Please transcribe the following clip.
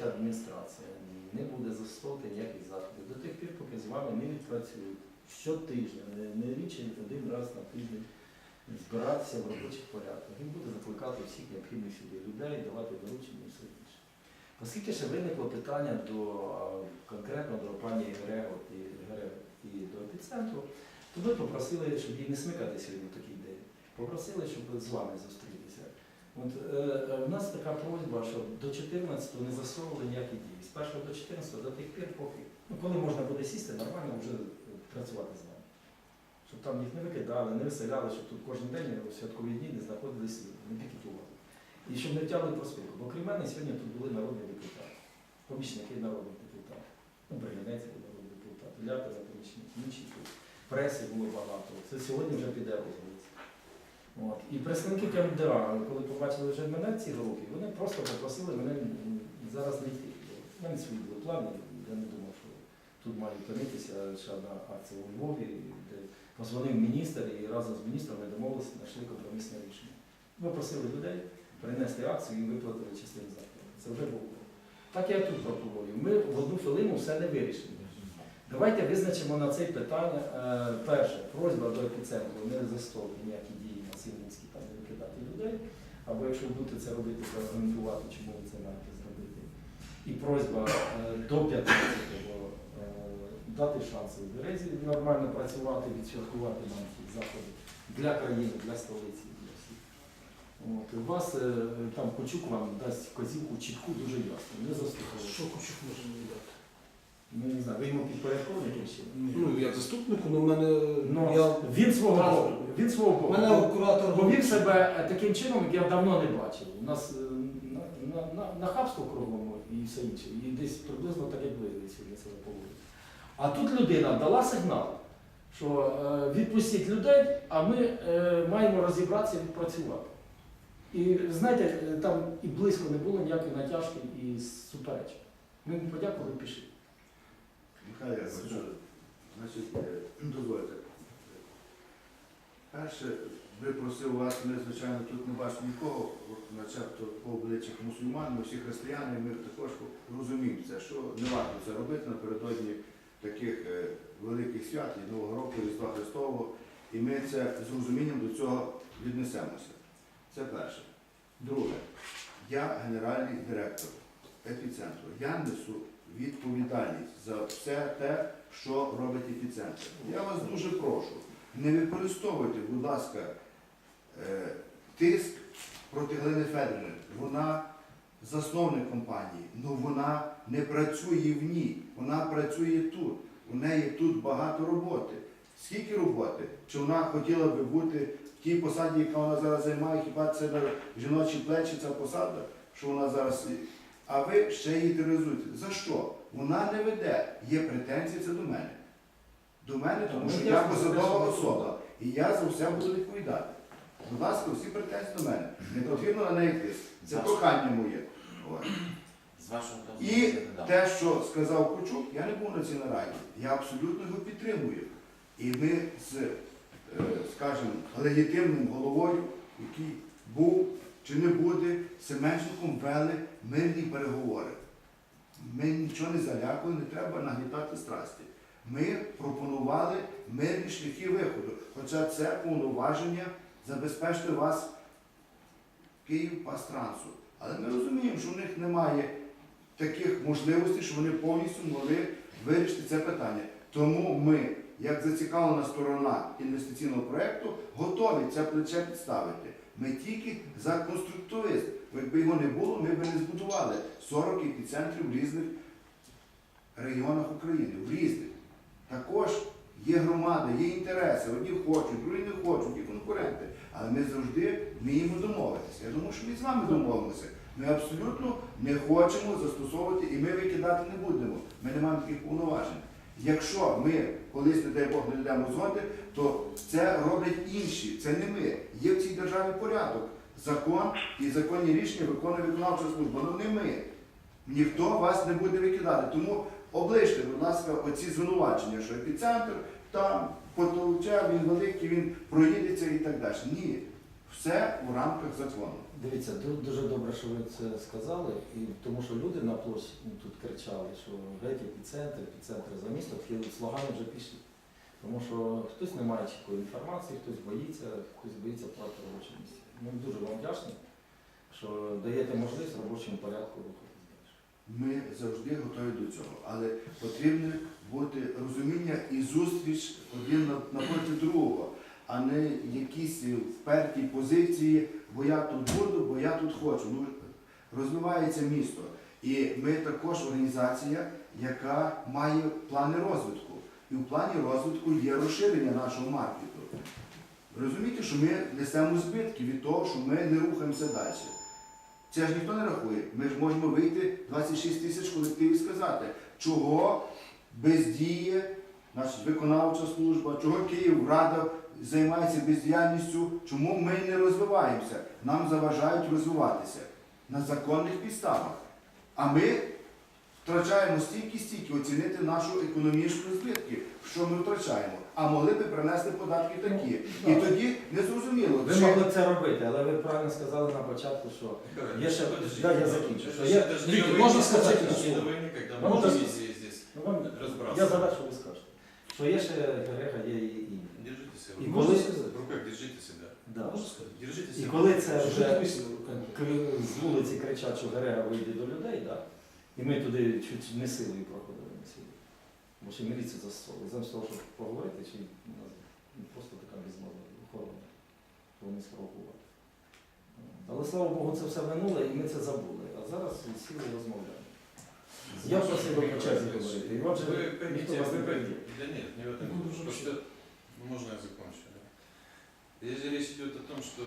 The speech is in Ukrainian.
Київська адміністрація не буде застосовувати ніяких заходів до тих пір, поки з вами не відпрацюють щотижня, не, ніж один раз на тиждень збиратися в робочих порядках. Він буде закликати всіх необхідних сюди людей, давати доручення і все інше. Оскільки ще виникло питання до конкретно до пані Грего і, і до епіцентру, то ми попросили, щоб її не смикати сьогодні в такий день. Попросили, щоб з вами зустрітися. От, е, е, у нас така просьба, щоб до 14 не засовували ніякі дії. З 1 до 14 до тих пір, поки ну, коли можна буде сісти, нормально вже е, працювати з вами. Щоб там їх не викидали, не виселяли, щоб тут кожен день у святкові дні не знаходились не пікетували. І щоб не втягли проспілку. Бо крім мене сьогодні тут були народні депутати, помічники народних депутатів, ну, Бригадець був народний депутат, Ляпина помічник, інші тут. Преси було багато. Це сьогодні вже піде розголос. От. І представники КМДА, коли побачили вже мене ці роки, вони просто попросили мене зараз не йти. У мене свої були плани, я не думав, що тут має опинитися ще одна акція у Львові, де позвонив міністр і разом з міністром ми домовилися, знайшли компромісне рішення. Ми просили людей принести акцію і виплатили частину зарплати. Це вже було. Так я тут пропоную. Ми в одну хвилину все не вирішимо. Давайте визначимо на це питання. Е, перше, просьба до епіцентру не застосовувати ніякі дії насильницькі, там викидати людей. Або якщо ви будете це робити, то аргументувати, чому ви це маєте зробити. І просьба е, до 15-го е, дати шанси в Березі нормально працювати, відсвяткувати нам ці заходи для країни, для столиці, для всіх. От. У вас е, там Кочук вам дасть вказівку чітку дуже ясно. Не застосовувати. Що Кучук може мені дати? Ну, не знаю, ви йому підпорядковані чи? Ну, як заступнику, ну в мене Ну, я, він свого Так. Він свого боку. мене куратор Повів себе е, таким чином, як я давно не бачив. У нас е, на, на, на, на хабство кругом і все інше. І десь приблизно так, як ви сьогодні себе поводите. А тут людина дала сигнал, що е, відпустіть людей, а ми е, маємо розібратися і відпрацювати. І знаєте, е, там і близько не було ніякої натяжки і суперечок. Ми йому подякували і пішли. Михайло, значить, дозвольте. Перше, ви просив вас, ми, звичайно, тут не бачимо нікого, начебто по обличчях мусульман, ми всі християни, ми також розуміємо це, що не варто це робити напередодні таких е, великих свят, і Нового року, Різдва Христового, і ми це з розумінням до цього віднесемося. Це перше. Друге, я генеральний директор епіцентру. Я несу відповідальність за все те, що робить епіцентр. Я вас дуже прошу, не використовуйте, будь ласка, е, тиск проти Глини Федорівни. Вона засновник компанії, але вона не працює в ній, вона працює тут. У неї тут багато роботи. Скільки роботи? Чи вона хотіла би бути в тій посаді, яка вона зараз займає, хіба це на жіночі плечі ця посада, що вона зараз. А ви ще її тероризуєте. За що? Вона не веде. Є претензії це до мене. До мене, тому що я посадова особа. І я за все буду відповідати. Будь ласка, всі претензії до мене. Не потрібно на неї тиск. Це прохання моє. От. З вашого І те, що сказав Кучук, я не був на цій нараді. Я абсолютно його підтримую. І ми з, е, скажімо, легітимним головою, який був чи не буде, Семенченком вели мирні переговори. Ми нічого не залякали, не треба нагнітати страсті. Ми пропонували мирні шляхи виходу. Хоча це повноваження забезпечити вас Київ пастрансу. Але ми розуміємо, що в них немає таких можливостей, що вони повністю могли вирішити це питання. Тому ми, як зацікавлена сторона інвестиційного проєкту, готові це плече підставити. Ми тільки за конструктивізм. Бо Якби його не було, ми б не збудували 40 епіцентрів в різних регіонах України, в різних. Є громади, є інтереси. Одні хочуть, другі не хочуть, є конкуренти. Але ми завжди вміємо домовитися. Я думаю, що ми з вами домовимося. Ми абсолютно не хочемо застосовувати і ми викидати не будемо. Ми не маємо таких повноважень. Якщо ми колись, не дай Бог, не йдемо згоди, то це роблять інші, це не ми. Є в цій державі порядок, закон і законні рішення виконує виконавча служба. Ну не ми. Ніхто вас не буде викидати. Тому оближте, будь ласка, оці звинувачення, що епіцентр там потолчав, він великий, він проїдеться і так далі. Ні. Все у рамках закону. Дивіться, ду- дуже добре, що ви це сказали, і тому що люди на площі ну, тут кричали, що геть епіцентр, епіцентр за місто, такі слогани вже пішли. Тому що хтось не має чіткої інформації, хтось боїться, хтось боїться втратити робоче місце. Ми дуже вам вдячні, що даєте можливість робочому порядку далі. Ми завжди готові до цього, але потрібно бути розуміння і зустріч один напроти другого, а не якісь вперті позиції, бо я тут буду, бо я тут хочу. Ну, розвивається місто. І ми також організація, яка має плани розвитку. І в плані розвитку є розширення нашого маркету. Розумієте, що ми несемо збитки від того, що ми не рухаємося далі. Це ж ніхто не рахує. Ми ж можемо вийти 26 тисяч колективів і сказати, чого бездіє наша виконавча служба, чого Київрада займається бездіяльністю, чому ми не розвиваємося. Нам заважають розвиватися на законних підставах. А ми втрачаємо стільки-стільки оцінити нашу економічну збитки, що ми втрачаємо. А могли би принести податки такі. І Ну, тоді не зрозуміло, Ви чи могли це робити, але ви правильно сказали на початку, що Є ще- да, я закінчу. Що є- Віктор, можна сказати не слово? до войны, когда Ну, мы да. комиссии здесь ну, вам разбрасываем. я задав, що ви скажете. Що є ще Грега, є і інші. Держите себя. І в коли- руках. В руках держите себя. Да. Можна сказати? Держите І себя. коли це Що вже дивися руками? к- з вулиці кричать, що Герега вийде до людей, да? і ми туди чуть не силою проходили на силу. Бо ще міліцію застосовували. Замість того, щоб поговорити, чи ну, просто така безмова охорона, то вони спровокували. Але слава Богу, це все минуле і ми це забули. А зараз сіли розмовляємо. Я просив би по черзі говорити. І отже, Вы ніхто поймите, вас не вы прийде. поймите. Да нет, не в этом. Ну, дело. уже Просто, ну, можно я закончу? да? Если речь идет о том, что